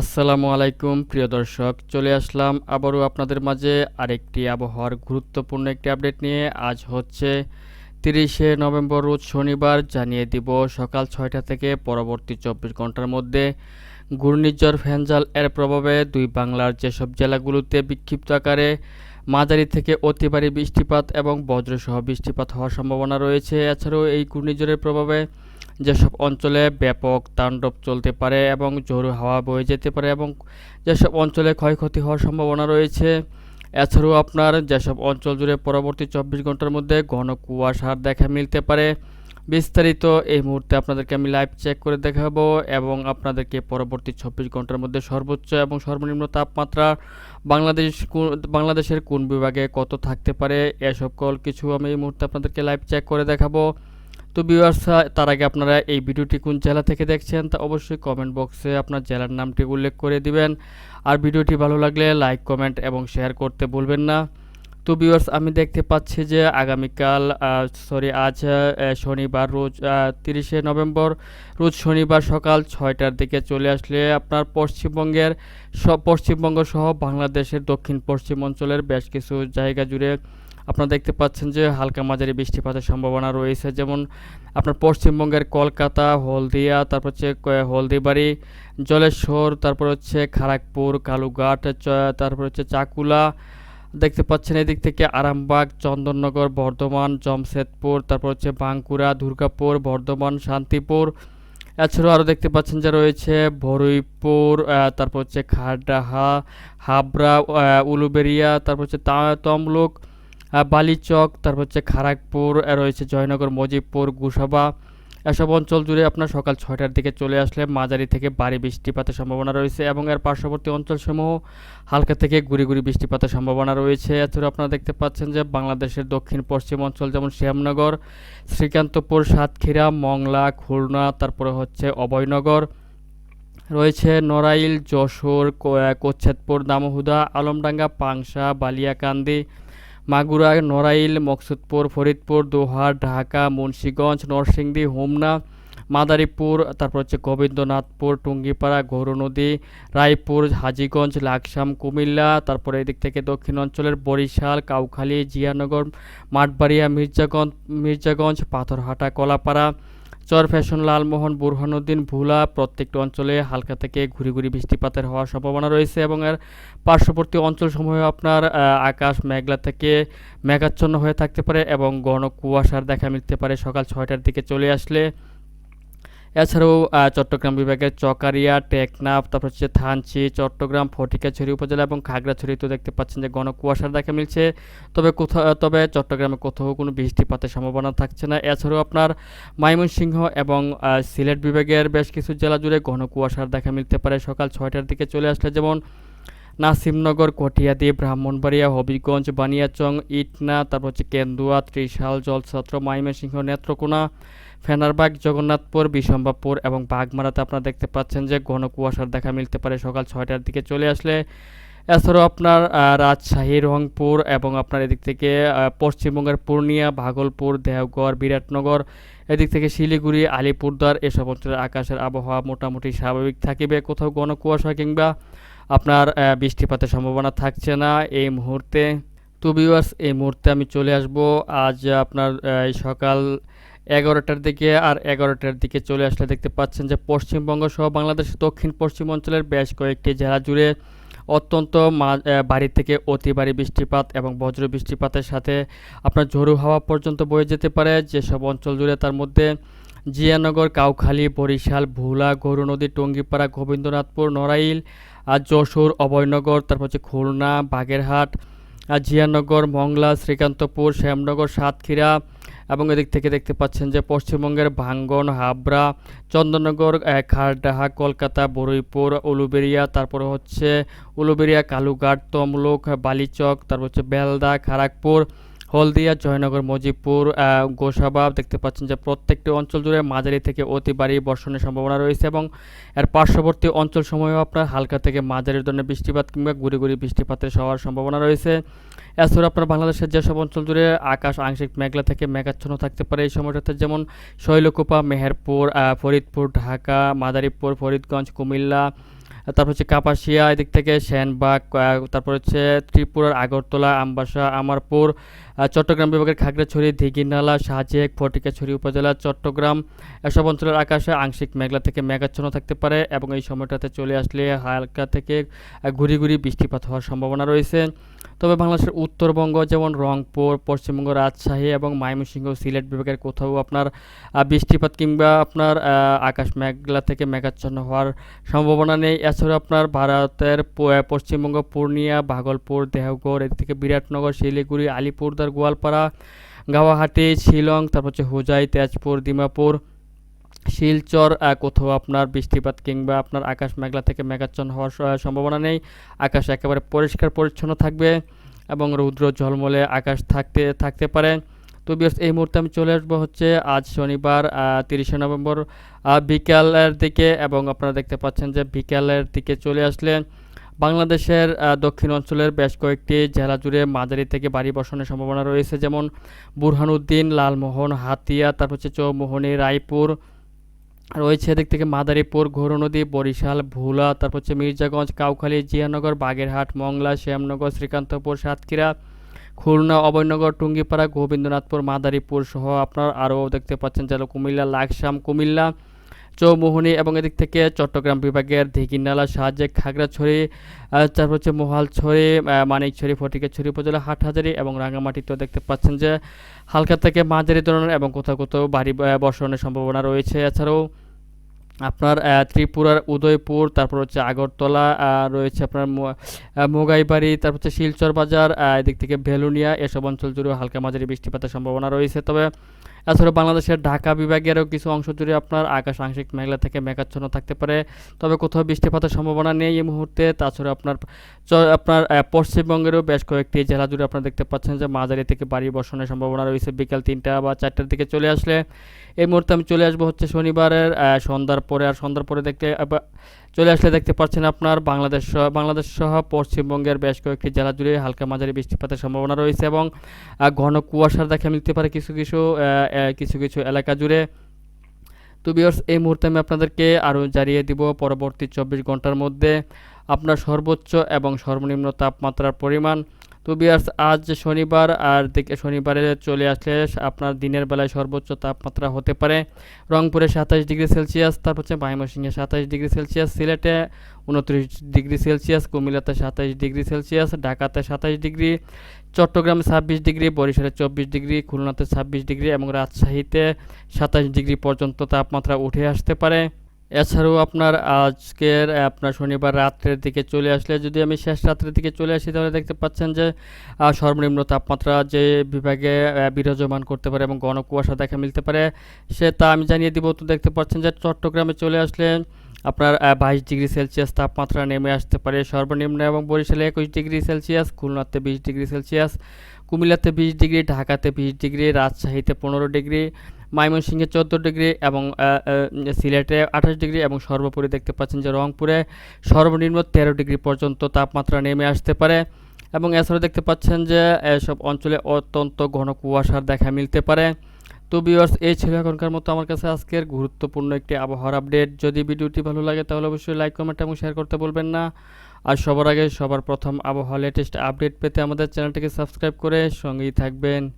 আসসালামু আলাইকুম, প্রিয় দর্শক। চলে আসলাম আবারও আপনাদের মাঝে আরেকটি আবহাওয়ার গুরুত্বপূর্ণ একটি আপডেট নিয়ে। আজ হচ্ছে তিরিশে নভেম্বর, রোজ শনিবার, জানিয়ে দিব সকাল ছয়টা থেকে পরবর্তী চব্বিশ ঘণ্টার মধ্যে। ঘূর্ণিঝড় ফ্যানজাল এর প্রভাবে দুই বাংলার যেসব জেলাগুলোতে বিক্ষিপ্ত আকারে মাঝারি থেকে অতি বৃষ্টিপাত এবং বজ্রসহ বৃষ্টিপাত হওয়ার সম্ভাবনা রয়েছে। এছাড়াও এই ঘূর্ণিঝড়ের প্রভাবে যেসব অঞ্চলে ব্যাপক তাণ্ডব চলতে পারে এবং ঝোড়ো হাওয়া বয়ে যেতে পারে এবং যেসব অঞ্চলে ক্ষয়ক্ষতি হওয়ার সম্ভাবনা রয়েছে, এছাড়াও আপনার যেসব অঞ্চল জুড়ে পরবর্তী চব্বিশ ঘণ্টার মধ্যে ঘন কুয়াশার দেখা মিলতে পারে। বিস্তারিত এই মুহূর্তে আপনাদেরকে আমি লাইভ চেক করে দেখাবো এবং আপনাদেরকে পরবর্তী চব্বিশ ঘণ্টার মধ্যে সর্বোচ্চ এবং সর্বনিম্ন তাপমাত্রা বাংলাদেশ বাংলাদেশের কোন বিভাগে কত থাকতে পারে এ সকল কিছু আমি এই মুহূর্তে আপনাদেরকে লাইভ চেক করে দেখাবো। তো ভিউয়ার্স তার আগে আপনারা এই ভিডিওটি কোন জেলা থেকে দেখছেন তা অবশ্যই কমেন্ট বক্সে আপনার জেলার নামটি উল্লেখ করে দিবেন। আর ভিডিওটি ভালো লাগলে লাইক কমেন্ট এবং শেয়ার করতে ভুলবেন না। তো ভিউয়ার্স আমি দেখতে পাচ্ছি যে আগামীকাল সরি আজ শনিবার রোজ তিরিশে নভেম্বর, রোজ শনিবার সকাল ছয়টার দিকে চলে আসলে আপনার পশ্চিমবঙ্গের পশ্চিমবঙ্গ সহ বাংলাদেশের দক্ষিণ পশ্চিম অঞ্চলের বেশ কিছু জায়গা জুড়ে আপনারা দেখতে পাচ্ছেন যে হালকা মাঝারি বৃষ্টিপাতের সম্ভাবনা রয়েছে। যেমন আপনার পশ্চিমবঙ্গের কলকাতা হলদিয়া তারপর হচ্ছে হলদিবাড়ি জলেশ্বর তারপর হচ্ছে খড়গপুর কালুঘাট তারপর হচ্ছে চাকুলা। দেখতে পাচ্ছেন এদিক থেকে আরামবাগ চন্দননগর বর্ধমান জমশেদপুর তারপর হচ্ছে বাঁকুড়া দুর্গাপুর বর্ধমান শান্তিপুর। এছাড়াও আরও দেখতে পাচ্ছেন যে রয়েছে ভরুইপুর তারপর হচ্ছে খারডাহা হাবড়া আহ, উলুবেড়িয়া তারপর হচ্ছে তমলুক। বালিচক তারপর হচ্ছে আহ, রয়েছে জয়নগর মজিবপুর গুসাবা। এসব অঞ্চল জুড়ে আপনার সকাল ছয়টার দিকে চলে আসলে মাঝারি থেকে ভারী বৃষ্টিপাতের সম্ভাবনা রয়েছে এবং এর পার্শ্ববর্তী অঞ্চলসমূহ হালকা থেকে গুড়ি গুড়ি বৃষ্টিপাতের সম্ভাবনা রয়েছে। এছাড়া আপনারা দেখতে পাচ্ছেন যে বাংলাদেশের দক্ষিণ পশ্চিম অঞ্চল যেমন শ্যামনগর শ্রীকান্তপুর সাতক্ষীরা মংলা খুলনা তারপরে হচ্ছে অভয়নগর রয়েছে নড়াইল যশোর কোচ্ছেদপুর দামোহুদা আলমডাঙ্গা পাংশা বালিয়াকান্দি মাগুরা, নড়াইল, মকসুদপুর, ফরিদপুর, দোহার, ঢাকা, মুন্সীগঞ্জ, নরসিংদী, হোমনা, মাদারীপুর, তারপর হচ্ছে গোবিন্দনাথপুর, টুঙ্গিপাড়া গৌরনদী রায়পুর, হাজিগঞ্জ, লাকসাম, কুমিল্লা, তারপরে এদিক থেকে দক্ষিণ অঞ্চলের বরিশাল, কাউখালী, জিয়ানগর, মাঠবাড়িয়া মির্জাগঞ্জ মির্জাগঞ্জ, পাথরহাটা, কলাপাড়া চর ফ্যাশন, লালমোহন, বুরহানুদ্দিন, ভুলা প্রত্যেকটি অঞ্চলে হালকা থেকে ঘুরি ঘুরি বৃষ্টিপাতের হওয়ার সম্ভাবনা রয়েছে এবং এর পার্শ্ববর্তী অঞ্চলসমূহে আপনার আকাশ মেঘলা থেকে মেঘাচ্ছন্ন হয়ে থাকতে পারে এবং ঘন কুয়াশার দেখা মিলতে পারে। সকাল ছয়টার দিকে চলে আসলে এছাড়াও চট্টগ্রাম বিভাগের চকারিয়া, টেকনাফ, তারপর হচ্ছে থানচি, চট্টগ্রাম, ফটিকাছড়ি উপজেলা এবং খাগড়াছড়িতেও দেখতে পাচ্ছেন যে ঘন কুয়াশার দেখা মিলছে। তবে কোথাও তবে চট্টগ্রামে কোথাও কোনো বৃষ্টিপাতের সম্ভাবনা থাকছে না। এছাড়াও আপনার ময়মনসিংহ এবং সিলেট বিভাগের বেশ কিছু জেলা জুড়ে ঘন কুয়াশার দেখা মিলতে পারে। সকাল ছয়টার দিকে চলে আসলে যেমন নাসিমনগর কটিয়াদি ব্রাহ্মণবাড়িয়া, হবিগঞ্জ, বানিয়াচং, ইটনা, তারপর হচ্ছে কেন্দুয়া, ত্রিশাল, জলছত্র ময়মনসিংহ নেত্রকোনা, ফেনারবাগ, জগন্নাথপুর বিশম্বাপুর এবং বাগমারাতে আপনারা দেখতে পাচ্ছেন যে ঘন কুয়াশার দেখা মিলতে পারে। সকাল ছয়টার দিকে চলে আসলে এছাড়াও আপনার রাজশাহী, রংপুর এবং আপনার এদিক থেকে পশ্চিমবঙ্গের পূর্ণিয়া, ভাগলপুর দেওগড় বিরাটনগর, এদিক থেকে শিলিগুড়ি আলিপুরদার এসব অঞ্চলের আকাশের আবহাওয়া মোটামুটি স্বাভাবিক থাকিবে। কোথাও ঘন কুয়াশা কিংবা আপনার বৃষ্টিপাতের সম্ভাবনা থাকছে না এই মুহূর্তে। তো ভিউয়ার্স এই মুহূর্তে আমি চলে আসব। আজ আপনার এই সকাল এগারোটার দিকে আর এগারোটার দিকে চলে আসলে দেখতে পাচ্ছেন যে পশ্চিমবঙ্গ সহ বাংলাদেশের দক্ষিণ পশ্চিম অঞ্চলের বেশ কয়েকটি জেলা জুড়ে অত্যন্ত আহ, থেকে অতি ভারী বৃষ্টিপাত এবং বজ্র বৃষ্টিপাতের সাথে আপনার ঝোড়ো হাওয়া পর্যন্ত বয়ে যেতে পারে। যেসব অঞ্চল জুড়ে তার মধ্যে জিয়ানগর কাউখালী বরিশাল ভোলা নদী টঙ্গিপাড়া গোবিন্দনাথপুর নড়াইল আর যশোর, অভয়নগর, তারপর হচ্ছে খুলনা, বাগেরহাট জিয়ানগর, মংলা, শ্রীকান্তপুর, শ্যামনগর, সাতক্ষীরা এবং এদিক থেকে দেখতে পাচ্ছেন যে পশ্চিমবঙ্গের ভাঙ্গন, হাবড়া, চন্দননগর খারডাহা কলকাতা, বরুইপুর উলুবেড়িয়া তারপরে হচ্ছে উলুবেড়িয়া কালুঘাট, তমলুক, বালিচক, তারপর হচ্ছে বেলদা খড়গপুর হলদিয়া জয়নগর মজিবপুর আহ, গোসাবা দেখতে পাচ্ছেন যে প্রত্যেকটি অঞ্চল জুড়ে মাঝারি থেকে অতি ভারী বর্ষণের সম্ভাবনা রয়েছে এবং এর পার্শ্ববর্তী অঞ্চল সমূহেও আপনার হালকা থেকে মাঝারি ধরনের বৃষ্টিপাত কিংবা গুড়ি গুড়ি বৃষ্টিপাতের হওয়ার সম্ভাবনা রয়েছে। এছাড়া আপনার বাংলাদেশের যেসব অঞ্চল জুড়ে আকাশ আংশিক মেঘলা থেকে মেঘাচ্ছন্ন থাকতে পারে এই সময়টাতে যেমন শৈলকুপা মেহেরপুর ফরিদপুর ঢাকা মাদারীপুর ফরিদগঞ্জ কুমিল্লা তারপর হচ্ছে কাপাসিয়া, এদিক থেকে সেনবাগ তারপর হচ্ছে ত্রিপুরার আগরতলা, আমবাসা, আমারপুর চট্টগ্রাম বিভাগের খাগড়াছড়ি দিঘিনালা সাজেক ফটিকাছড়ি উপজেলা, চট্টগ্রাম, এসব অঞ্চলের আকাশে আংশিক মেঘলা থেকে মেঘাচ্ছন্ন থাকতে পারে এবং এই সময়টাতে চলে আসলে হালকা থেকে ঘুরি ঘুরি বৃষ্টিপাত হওয়ার সম্ভাবনা রয়েছে। তবে বাংলাদেশের উত্তরবঙ্গ যেমন রংপুর, পশ্চিমবঙ্গ রাজশাহী এবং ময়মনসিংহ সিলেট বিভাগের কোথাও আপনার বৃষ্টিপাত কিংবা আপনার আকাশ মেঘলা থেকে মেঘাচ্ছন্ন হওয়ার সম্ভাবনা নেই। এছাড়াও আপনার ভারতের পশ্চিমবঙ্গ, পূর্ণিয়া, ভাগলপুর দেহগড় এদিক থেকে বিরাটনগর, শিলিগুড়ি আলিপুরদার গোয়ালপাড়া গাওয়াহাটি শিলং, তারপর হচ্ছে হুজাই, তেজপুর দিমাপুর শিলচর কোথাও আপনার বৃষ্টিপাত কিংবা আপনার আকাশ মেঘলা থেকে মেঘাচ্ছন্ন হওয়ার সম্ভাবনা নেই। আকাশ একেবারে পরিষ্কার পরিচ্ছন্ন থাকবে এবং রৌদ্র ঝলমলে আকাশ থাকতে থাকতে পারে। তো বিয়ার্স, এই মুহূর্তে আমি চলে আসব হচ্ছে আজ শনিবার তিরিশে নভেম্বর বিকালের দিকে এবং আপনারা দেখতে পাচ্ছেন যে বিকালের দিকে চলে আসলে বাংলাদেশের দক্ষিণ অঞ্চলের বেশ কয়েকটি জেলা জুড়ে মাঝারি থেকে বাড়ি বসানোর সম্ভাবনা রয়েছে, যেমন বুরহানুদ্দিন, লালমোহন, হাতিয়া, তারপর হচ্ছে চৌমোহনী, রায়পুর রয়েছে। এদিক থেকে মাদারীপুর, ঘোরনদী, বরিশাল, ভোলা, তারপর হচ্ছে মির্জাগঞ্জ, কাউখালী, জিয়ানগর, বাগেরহাট, মংলা, শ্যামনগর, শ্রীকান্তপুর, সাতক্ষীরা খুলনা, অভয়নগর, টুঙ্গিপাড়া, গোবিন্দনাথপুর, মাদারীপুর সহ আপনার আরও দেখতে পাচ্ছেন যেন কুমিল্লা, লাকসাম, কুমিল্লা, চৌমোহনী এবং এদিক থেকে চট্টগ্রাম বিভাগের দিঘিনালা সাহায্যে খাগড়াছড়ি তারপর হচ্ছে মোহালছড়ি মানিকছড়ি, ফটিকেছড়ি উপজেলা, হাটহাজারি এবং রাঙামাটিতেও দেখতে পাচ্ছেন যে হালকা থেকে মাঝারি ধরনের এবং কোথাও কোথাও বাড়ি বর্ষণের সম্ভাবনা রয়েছে। এছাড়াও আপনার ত্রিপুরার উদয়পুর, তারপর হচ্ছে আগরতলা রয়েছে আপনার মোগাইবাড়ি, তারপর হচ্ছে শিলচর বাজার এদিক থেকে ভেলুনিয়া, এসব অঞ্চল জুড়ে হালকা মাঝারি বৃষ্টিপাতের সম্ভাবনা রয়েছে। তবে এছাড়াও বাংলাদেশের ঢাকা বিভাগেরও কিছু অংশ জুড়ে আপনার আকাশ আংশিক মেঘলা থেকে মেঘাচ্ছন্ন থাকতে পারে। তবে কোথাও বৃষ্টিপাতের সম্ভাবনা নেই এই মুহূর্তে। তাছাড়া আপনার আপনার পশ্চিমবঙ্গেরও বেশ কয়েকটি জেলা জুড়ে আপনারা দেখতে পাচ্ছেন যে মাঝারি থেকে বাড়ি বর্ষণের সম্ভাবনা রয়েছে। বিকাল তিনটা বা চারটার দিকে চলে আসলে। এই মুহূর্তে আমি চলে আসব হচ্ছে শনিবারের সন্ধ্যার পরে। আর সন্ধ্যার পরে দেখতে চলে আসলে দেখতে পাচ্ছেন আপনার বাংলাদেশ সহ বাংলাদেশ সহ পশ্চিমবঙ্গের বেশ কয়েকটি জেলা জুড়ে হালকা মাঝারি বৃষ্টিপাতের সম্ভাবনা রয়েছে এবং ঘন কুয়াশার দেখা মিলতে পারে কিছু কিছু কিছু কিছু এলাকা জুড়ে। তো বিয়ার্স এই মুহূর্তে আমি আপনাদেরকে আরও জানিয়ে দিব, পরবর্তী চব্বিশ ঘণ্টার মধ্যে আপনার সর্বোচ্চ এবং সর্বনিম্ন তাপমাত্রার পরিমাণ তো বিয়ার্স, আজ শনিবার আর দিকে শনিবারে চলে আসলে আপনার দিনের বেলায় সর্বোচ্চ তাপমাত্রা হতে পারে রংপুরে সাতাশ ডিগ্রি সেলসিয়াস, তারপর হচ্ছে ময়মনসিংহে সাতাশ ডিগ্রি সেলসিয়াস, সিলেটে উনত্রিশ ডিগ্রি সেলসিয়াস, কুমিল্লাতে সাতাশ ডিগ্রি সেলসিয়াস, ঢাকাতে সাতাশ ডিগ্রি, চট্টগ্রামে ছাব্বিশ ডিগ্রি, বরিশালে চব্বিশ ডিগ্রি, খুলনাতে ছাব্বিশ ডিগ্রি এবং রাজশাহীতে সাতাশ ডিগ্রি পর্যন্ত তাপমাত্রা উঠে আসতে পারে। এছাড়াও আপনার আজকের আপনার শনিবার রাত্রের দিকে চলে আসলে যদি আমি শেষ রাত্রের দিকে চলে আসি তাহলে দেখতে পাচ্ছেন যে সর্বনিম্ন তাপমাত্রা যে বিভাগে বিরাজমান করতে পারে এবং ঘন কুয়াশা দেখা মিলতে পারে, সে তা আমি জানিয়ে দিব। তো দেখতে পাচ্ছেন যে চট্টগ্রামে চলে আসলে আপনার বাইশ ডিগ্রি সেলসিয়াস তাপমাত্রা নেমে আসতে পারে সর্বনিম্ন এবং বরিশালে একুশ ডিগ্রি সেলসিয়াস, খুলনাতে বিশ ডিগ্রি সেলসিয়াস, কুমিল্লাতে বিশ ডিগ্রি, ঢাকাতে বিশ ডিগ্রি, রাজশাহীতে পনেরো ডিগ্রি ময়মনসিংহে চোদ্দ ডিগ্রি এবং সিলেটে আঠাশ ডিগ্রি এবং সর্বোপরি দেখতে পাচ্ছেন যে রংপুরে সর্বনিম্ন তেরো ডিগ্রি পর্যন্ত তাপমাত্রা নেমে আসতে পারে এবং এছাড়াও দেখতে পাচ্ছেন যে এসব অঞ্চলে অত্যন্ত ঘন কুয়াশার দেখা মিলতে পারে। তো ভিউয়ার্স এই ছিল এখনকার মতো আমার কাছে আজকের গুরুত্বপূর্ণ একটি আবহাওয়ার আপডেট। যদি ভিডিওটি ভালো লাগে তাহলে অবশ্যই লাইক কমেন্ট এবং শেয়ার করতে বলবেন না। আর সবার আগে সবার প্রথম আবহাওয়া লেটেস্ট আপডেট পেতে আমাদের চ্যানেলটিকে সাবস্ক্রাইব করে সঙ্গেই থাকবেন।